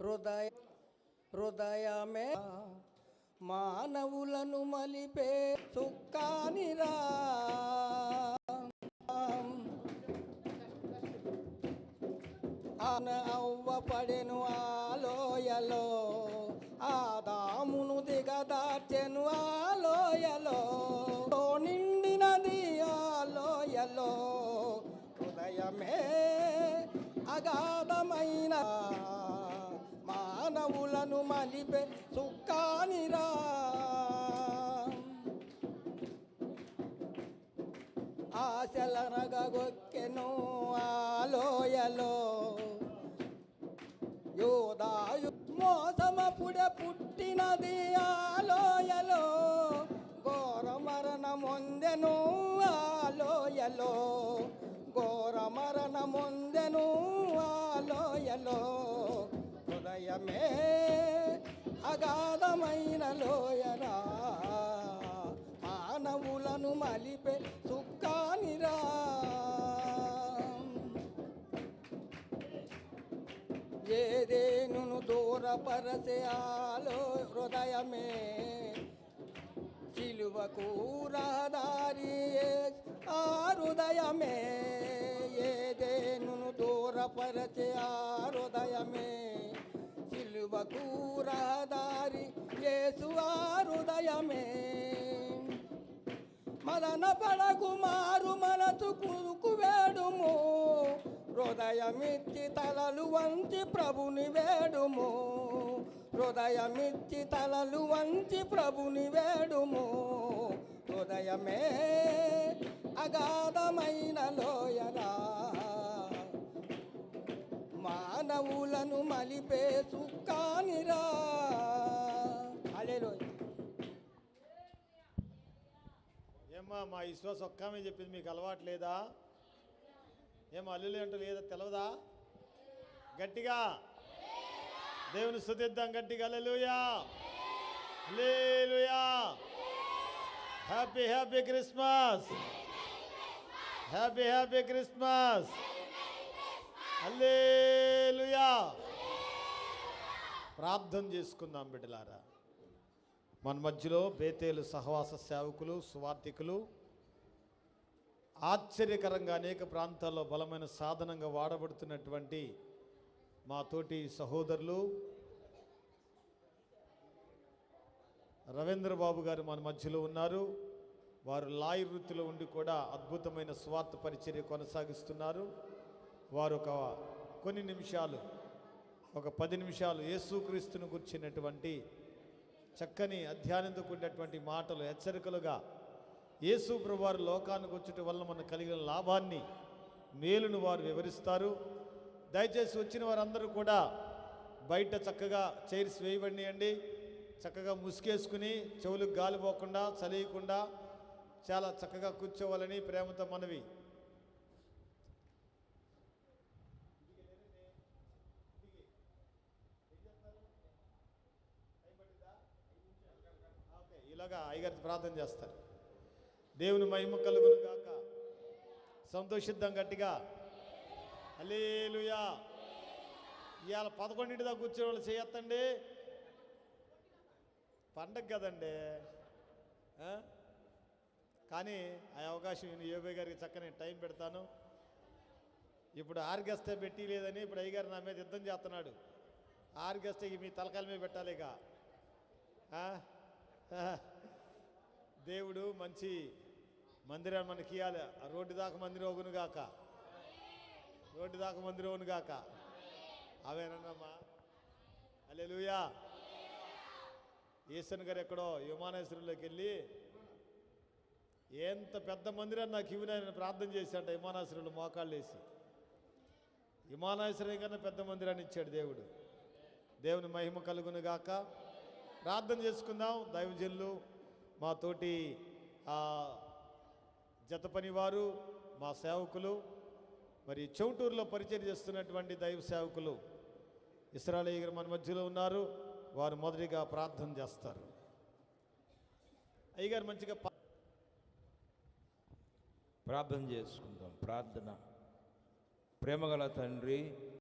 హృదయ హృదయమే మానవులను మలిపే సుక్కానిరా ఆన అవ్వ పడెను ఆలోయలో ఆదామును దిగదార్చెను ఆలోయలో నిండినది ఆలోయలో హృదయమే అగాధమైన మానవులను మలిపే సుక్కానిరా ఆశలనగొక్కెను ఆలోయలో యోదాయు మోసమపుడే పుట్టినది ఆలోయలో ఘోర మరణమొందెను ఆలోయలో ఘోర మరణమొందెను ఆలోయలో హృదయమే లోయరా. మానవులను మలిపే సుక్కానిరా ఏదేను దూరపరసే ఆలో హృదయమే. సిలువకు రహదారి ఆ హృదయమే. ఏదేను దూరపరచే ఆ హృదయమే. సిలువకు రహదారి హృదయమే మదన పడకు మారు మనసు కురుకు వేడుము. హృదయమిచ్చి తలలు వంచి ప్రభుని వేడుము. హృదయమిచ్చి తలలు వంచి ప్రభుని వేడుము. హృదయమే అగాధమైన లోయరా మానవులను మలిపే సుక్కానిరా ఏమ్మా మా విశ్వాసం ఒక్కామే చెప్పింది మీకు అలవాటు లేదా? ఏం అల్లులు అంటూ లేదా తెలవదా? గట్టిగా? దేవుని శుద్ధిద్దాం గట్టిగా alleluia hallelujah. Happy happy Christmas. Happy happy Christmas. Alleluia ప్రార్థన చేసుకుందాం బిడ్డలారా. మన మధ్యలో బేతేలు సహవాస సేవకులు సువార్థికులు. ఆశ్చర్యకరంగా అనేక ప్రాంతాల్లో బలమైన సాధనంగా వాడబడుతున్నటువంటి మా తోటి సహోదరులు. రవీంద్ర బాబు గారు మన మధ్యలో ఉన్నారు. వారు లాయి వృత్తిలో ఉండి కూడా అద్భుతమైన స్వార్థ పరిచర్య కొనసాగిస్తున్నారు. వారు ఒక కొన్ని నిమిషాలు ఒక పది నిమిషాలు యేసుక్రీస్తును గుర్చినటువంటి చక్కని అధ్యయనంతో కూడినటువంటి మాటలు హెచ్చరికలుగా యేసు ప్రభువారు లోకానికి వచ్చటం వల్ల మనకు కలిగిన లాభాన్ని మేలును వారు వివరిస్తారు. దయచేసి వచ్చిన వారందరూ కూడా బయట చక్కగా చైర్స్ వేయబడియండి చక్కగా ముసుకేసుకుని చెవులకు గాలిపోకుండా చలియకుండా చాలా చక్కగా కూర్చోవాలని ప్రేమతో మనవి ఇలాగా అయ్యగారి ప్రార్థన చేస్తారు. దేవుని మహిమ కలుగును గాక. సంతోషిద్దాం గట్టిగా. అలేలుయా ఇవాళ పదకొండింటి దాకా కూర్చొని వాళ్ళు చేయొత్తండి. పండగ కదండి. కానీ ఆ అవకాశం నేను యోబే గారికి చక్కని టైం పెడతాను. ఇప్పుడు ఆర్గెస్టే పెట్టి లేదని ఇప్పుడు అయ్యగారు నా మీద యుద్ధం చేస్తున్నాడు. ఆర్గెస్టే మీ తలకాల మీద పెట్టాలి ఇక ఆ. దేవుడు మంచి మందిరాన్ని మనకి ఇవ్వాలి ఆ రోడ్డు దాకా మందిరం ఒగును గాక. రోడ్డు దాకా మందిరం ఒగును గాక. అవేనమ్మా లూయా ఈశ్వన్ గారు ఎక్కడో విమానేశ్వరంలోకి వెళ్ళి ఎంత పెద్ద మందిరాన్ని నాకు ఇవ్వనని ప్రార్థన చేశాట విమానాశ్రయంలో మోకాళ్ళు వేసి. విమానాశ్రయం కన్నా పెద్ద మందిరాన్ని ఇచ్చాడు దేవుడు. దేవుని మహిమ కలుగును గాక. ప్రార్థన చేసుకుందాం. దైవజనులు మా తోటి ఆ, జత పనివారు మా సేవకులు మరి చౌటూరులో పరిచయం చేస్తున్నటువంటి దైవ సేవకులు ఇస్రాయల్ మన మధ్యలో ఉన్నారు. వారు మొదటిగా ప్రార్థన చేస్తారు. అయ్యగారు మంచిగా ప్రార్థన చేసుకుందాం. ప్రార్థన. ప్రేమగల తండ్రి